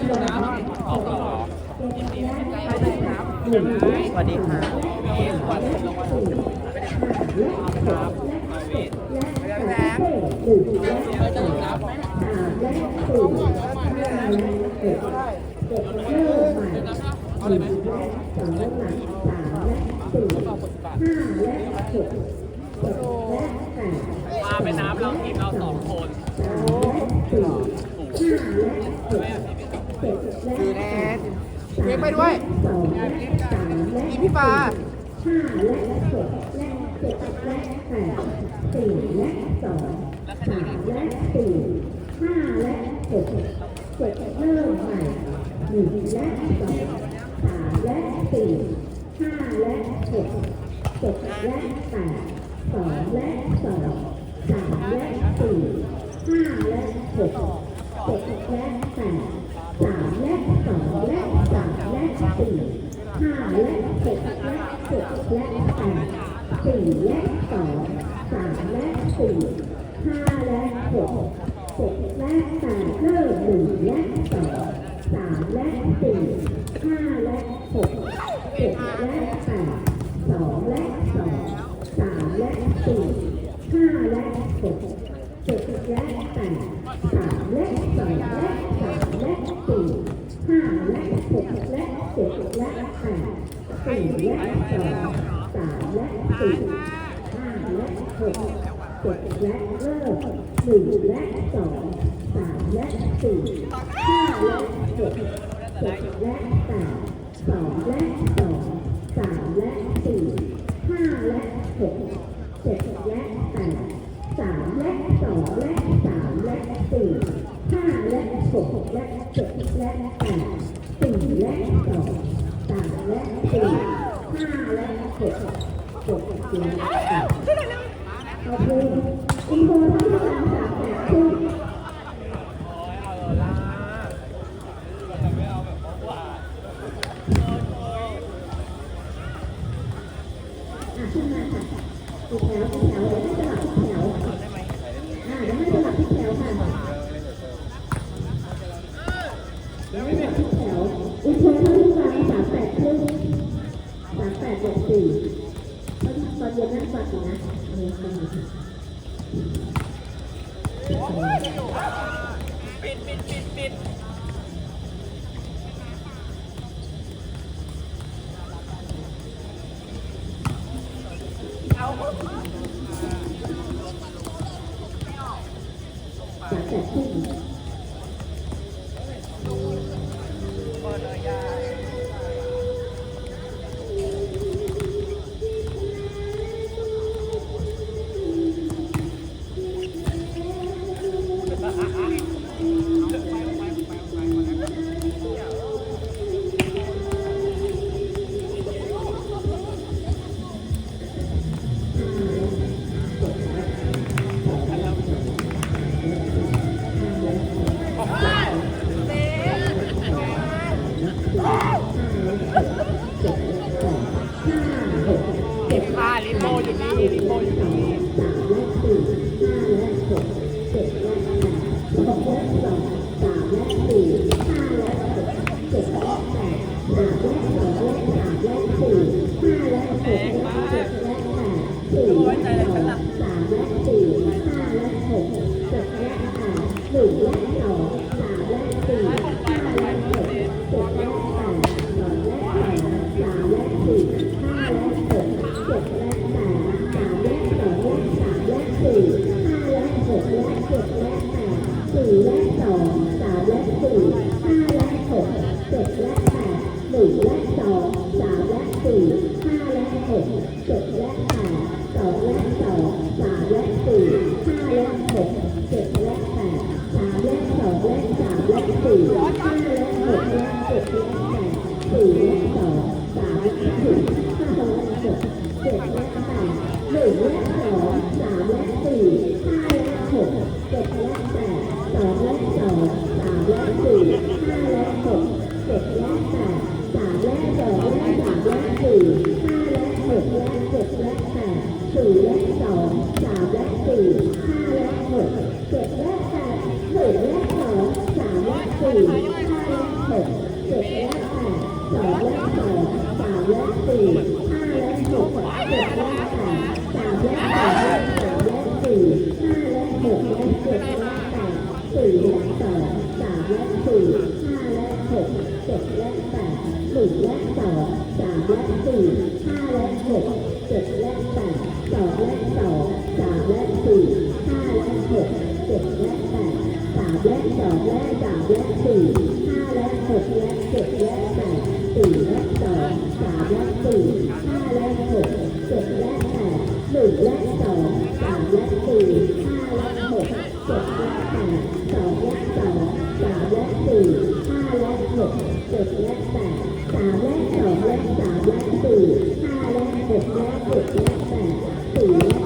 สวัสดีค่ะมาเป็นน้ำเรากินเราสองคน คือแดงเค้กไปด้วยมีพี่ฟ้าสี่และสองสามและสี่ห้าและหกเจ็ดเริ่มใหม่หองและสองสามและสี่ห้าและหกเจ็ดและแปดสองและสองสามและสี่ห้าและหกเจ็ดและแปดามและสองและสามและสี่ห้าและหกและเจ็ดและแปดสี่และสองสามและสี่ห้าและหกหกและแปดเริ่มหนึ่งและสองสามและสี่ห้าและหกเจ็ดและแปดสองและสองสามและสี่ห้าและหกเจ็ดและแปดสามและสองและ และแปดสี่และสองสามและสี่ห้าและหกเจ็ดและเริ่หนึ่งและสองสามและสี่ห้าและหกเจ็ดและแปดสองและสองสามและสี่ห้าและหกเจ็ดและแปดสามและสองและสามและสี่ห้าและหกและเจ็ดและแปด และสี่ห้าและหกหกเจ็ดแปดเอาเพิ่มอีโคทั้สามสามแปดขึ้นขึ้นมาค่ะอีกแถวอีกแถวเลยถ้ะ หนึ่งและสองสามและสี่ห้าและหกเจ็ดและแปดสองและสองสามและสี่ห้าและหกเจ็ดและแปดสามและสองสามและสี่ห้าและหกเจ็ดและแปดสี่และสองสามและสี่ห้าและหก สี่และสองสามและสี่ห้าและหกเจ็ดและแปดหนึ่งและสองสามและสี่ห้าและหกเจ็ดและแปดสองและสองสามและสี่ห้าและหกเจ็ดและแปดสามและสองและสามและสี่ห้าและหกและเจ็ดและแปดสี่และสองสามและสี่ เจ็ดและแปดสามและสองและสามและสี่ห้าและหกและเจ็และแปดสี่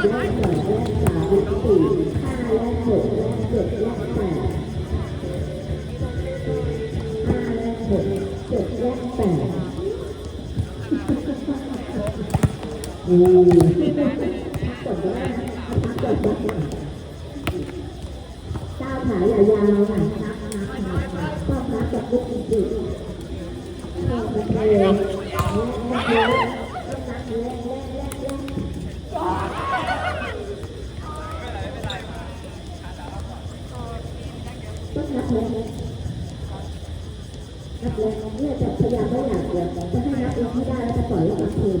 แยกแยกห้แยกเจ็ดแยกแปดห้าแยกหกเจ็ดแยกแปดอื ลนักเล็กเนี่ยจะพยายามไม่อยากเลยจะให้นักเล็กไม่ได้แล้วจะปล่อยลูกกลางคืน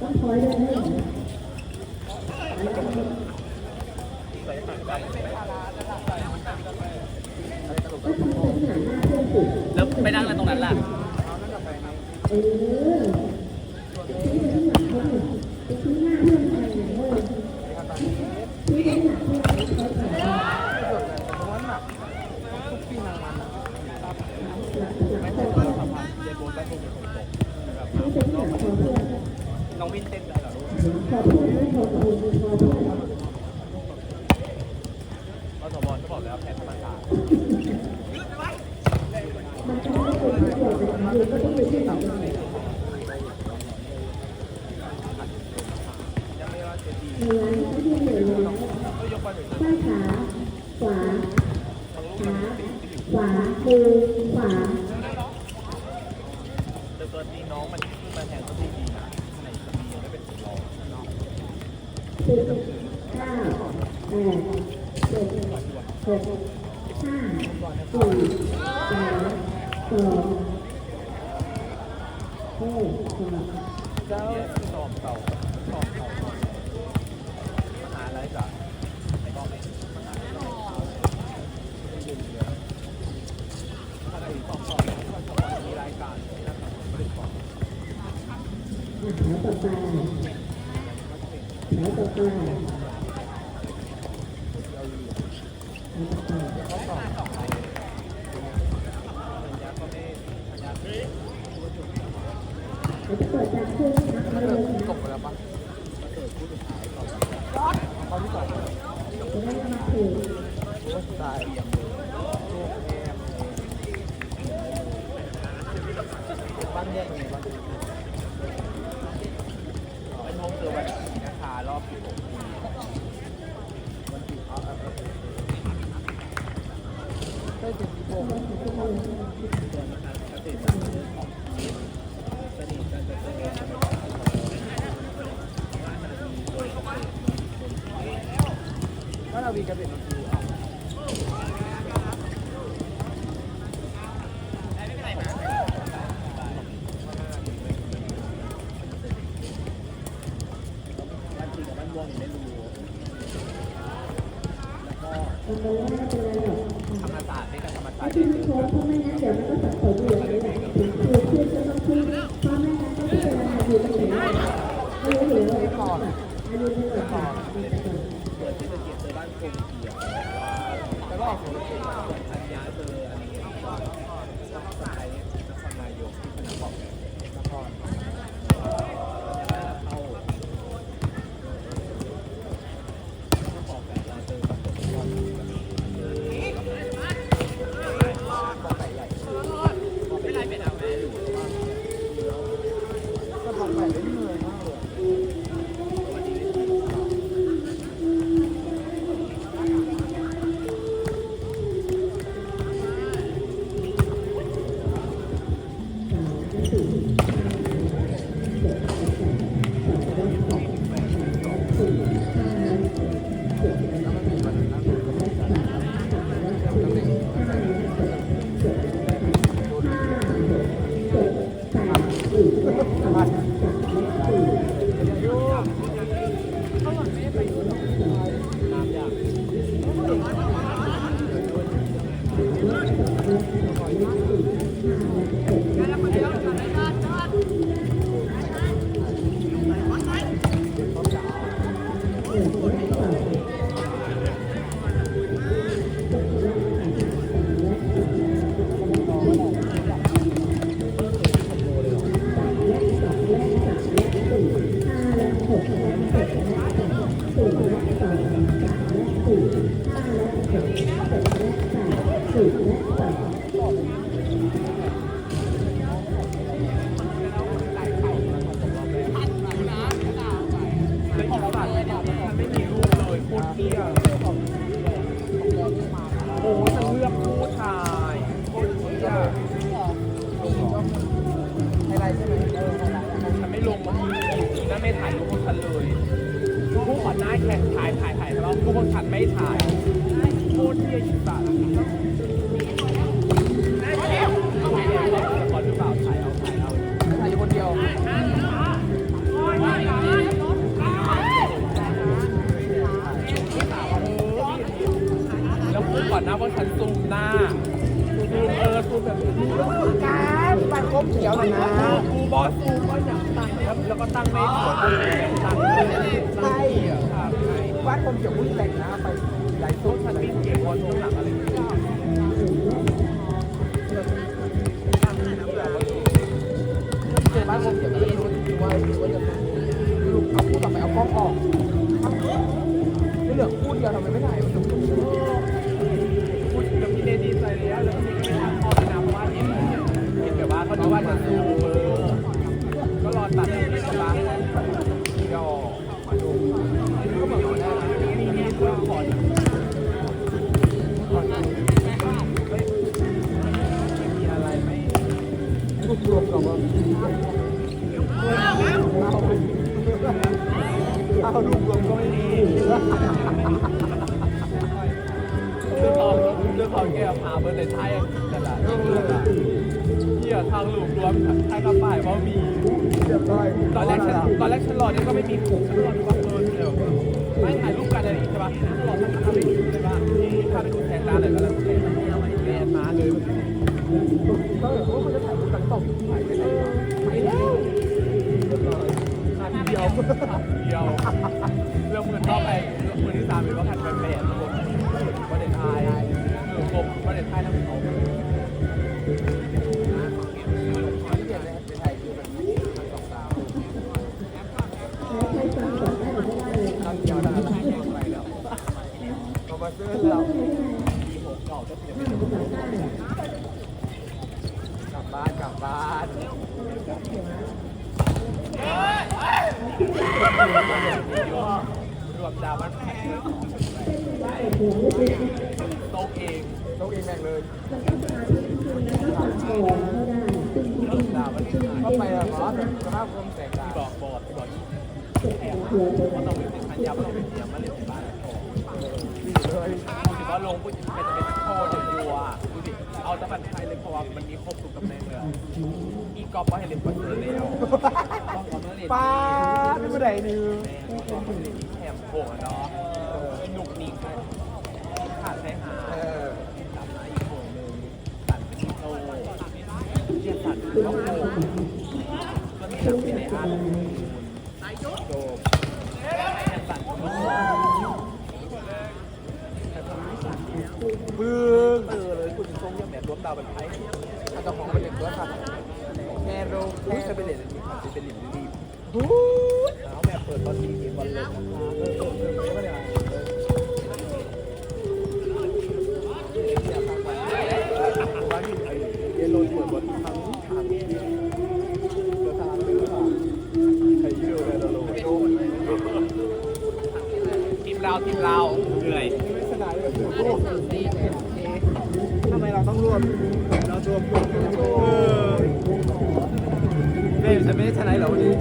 ต้องคอยด้วยนะ องวินเต้นได้เหรอลูกเราสบอลก็บอกแล้วแพ้ธรรมศาสตร์ สิบเก้าแปดเจ็หกห้าสี่สามสองหนึ่ง แล้วก็ของสัญญาเจออันนี้ก็สายนครนายกที่คณะบอก Yeah. นะเพราะฉันซูมหน้าซูมเออซูมแบบนี้การบัตรครบเขียวนะกูบอสซูมก็อยากตั้งแล้วแล้วก็ตั้งไม่ถูกตั้งใช่วัดผขียวิ่งแต่งนะไปหลายชุดฉันมีเก็บบอลลงหลักอะไรบ้านผมเก็บไม่ได้รู้ว่าว่าจะลูกเอาพูดต่อไปเอากล้องออกไม่เหลือพูดเดียวทำไมไม่ถ่ายบ ผมรวมไทยกระป่ายว่ามีตอนแรกฉันตอนแรกฉันรอเนี่ยก็ไม่มีกลุ่มฉันรอดูว่าเออเดี๋ยวไม่ถ่ายรูปกันอะไรอย่างงี้ใช่ปะฉันรอฉันทำอะไม่ดูใช่ปะถ้าไปดูแทนร้านเลยก็แล้วแต่แลนมาเลยก็เห็นว่าเขาจะถ่ายรูปกันตบถ่ายไปไหนไปแล้วเรียบร้อยนาทีเดียวเดียวเรื่องมือต่อไปมือที่สามเป็ กลับบ้านกลับบ้านรวมดาวมันแพงโต๊ะเองโต๊ะเองแม่งเลยรวมดาวมันเข้าไปแล้วเหรอสภาพคมแตกต่างบอกบอกบอกแอบว่าต้องเป็นพันยาวต้องเป็นเสียงมาเล่นในบ้าน พูดถึงว่าลงพูดถึงเป็นเป็นโคตรยัวดูดิเอาตะบันไทยเลยเพราะว่ามันมีครบทุกตำแหน่งเลยอีกอล์ฟว่าให้เล่นบอลเลยแล้วต้องกอล์ฟเล่นป้าไม่ผู้ใดนึงแถมโผล่เนาะหนุกนิ่งขาดใช้หาเออจับมาอีกโผล่หนึ่งสั่นเป็นโตเรียกสั่นก็โผล่ก็มีหลักในอาร์ตโดมแค่สั่นก็โผล่ บึ้งเออเลยคุณทรงยังแบบรวมดาวเป็นไพ่อาจจะของเป็นเด็กตัวครับแม่โรแค่แค่จะเป็นเหรียญนี้มันจะเป็นเหรียญรีบบู๊ดแล้วแม่เปิดตอนนี้เกมบอลเลยนะคะเออเออเออไม่ได้ว่าที่ไอ้เยลโล่เปิดบอลทั้งทางนี้ตัวตาเลยว่าใครยืดเลยเราลงไปโดนทีมเราทีมเราเหนื่อย ไม่ชนะเลยโอ้ทำไม เราต้องรวมเรารวมรวมกันโอ้เม่จะไม่ได้ชนะเหรอวันนี้